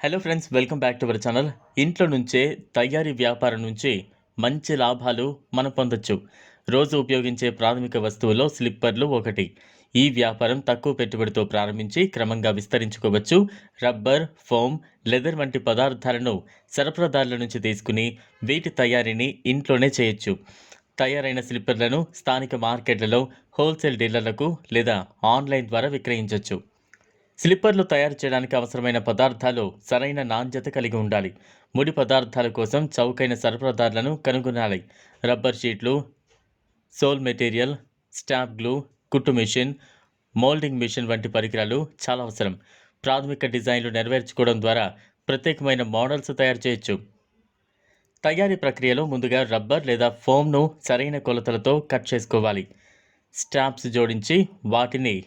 Hello friends welcome back to our channel ఇంట్లో నుంచే తయారీ వ్యాపారం నుంచి మంచి లాభాలు మనం పొందొచ్చు. రోజు ఉపయోగించే ప్రాథమిక వస్తువులో స్లిప్పర్లు ఒకటి. ఈ వ్యాపారం తక్కువ పెట్టుబడితో ప్రారంభించి క్రమంగా విస్తరించుకోవచ్చు. రబ్బర్ ఫోమ్ లెదర్ వంటి పదార్థాలను సరఫరాదారుల నుంచి తీసుకుని వీటి తయారీని ఇంట్లోనే చేయొచ్చు. తయారైన స్లిప్పర్లను స్థానిక మార్కెట్లలో హోల్సేల్ డీలర్లకు లేదా ఆన్లైన్ ద్వారా విక్రయించవచ్చు స్లిప్పర్లు తయారు చేయడానికి అవసరమైన పదార్థాలు సరైన నాణ్యత కలిగి ఉండాలి. ముడి పదార్థాల కోసం చౌకైన సరఫరాదారులను కనుగొనాలి. రబ్బర్ షీట్లు సోల్ మెటీరియల్ స్టాప్ గ్లూ కుట్టు మిషన్ మోల్డింగ్ మిషన్ వంటి పరికరాలు చాలా అవసరం. ప్రాథమిక డిజైన్లు నెరవేర్చుకోవడం ద్వారా ప్రత్యేకమైన మోడల్స్ తయారు చేయొచ్చు. తయారీ ప్రక్రియలో ముందుగా రబ్బర్ లేదా ఫోమ్ను సరైన కొలతలతో కట్ చేసుకోవాలి. స్టాప్స్ జోడించి వాటిని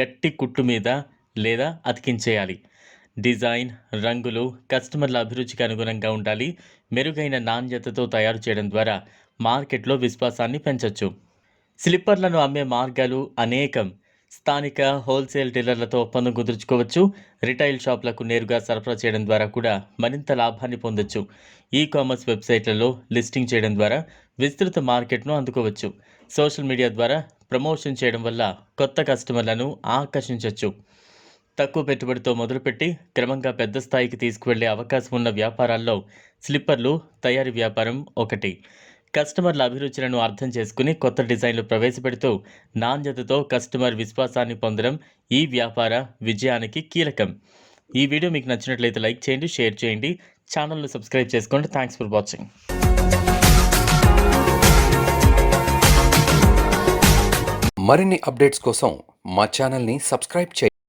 గట్టి కుట్టు మీద లేదా అతికించేయాలి. డిజైన్ రంగులు కస్టమర్ల అభిరుచికి అనుగుణంగా ఉండాలి. మెరుగైన నాణ్యతతో తయారు చేయడం ద్వారా మార్కెట్లో విశ్వాసాన్ని పెంచవచ్చు స్లిప్పర్లను అమ్మే మార్గాలు అనేకం. స్థానిక హోల్సేల్ డీలర్లతో ఒప్పందం కుదుర్చుకోవచ్చు. రిటైల్ షాపులకు నేరుగా సరఫరా చేయడం ద్వారా కూడా మరింత లాభాన్ని పొందొచ్చు. ఈ కామర్స్ వెబ్సైట్లలో లిస్టింగ్ చేయడం ద్వారా విస్తృత మార్కెట్ను అందుకోవచ్చు. సోషల్ మీడియా ద్వారా ప్రమోషన్ చేయడం వల్ల కొత్త కస్టమర్లను ఆకర్షించవచ్చు తక్కువ పెట్టుబడితో మొదలుపెట్టి క్రమంగా పెద్ద స్థాయికి తీసుకువెళ్ళే అవకాశం ఉన్న వ్యాపారాల్లో స్లిప్పర్లు తయారీ వ్యాపారం ఒకటి. కస్టమర్ల అభిరుచులను అర్థం చేసుకుని కొత్త డిజైన్లు ప్రవేశపెడుతూ నాణ్యతతో కస్టమర్ విశ్వాసాన్ని పొందడం ఈ వ్యాపార విజయానికి కీలకం. ఈ వీడియో మీకు నచ్చినట్లయితే లైక్ చేయండి షేర్ చేయండి. ఛానల్ను సబ్స్క్రైబ్ చేసుకోండి. Thanks for watching. మరిన్ని అప్డేట్స్ కోసం మా ఛానల్ని సబ్స్క్రైబ్ చేయండి.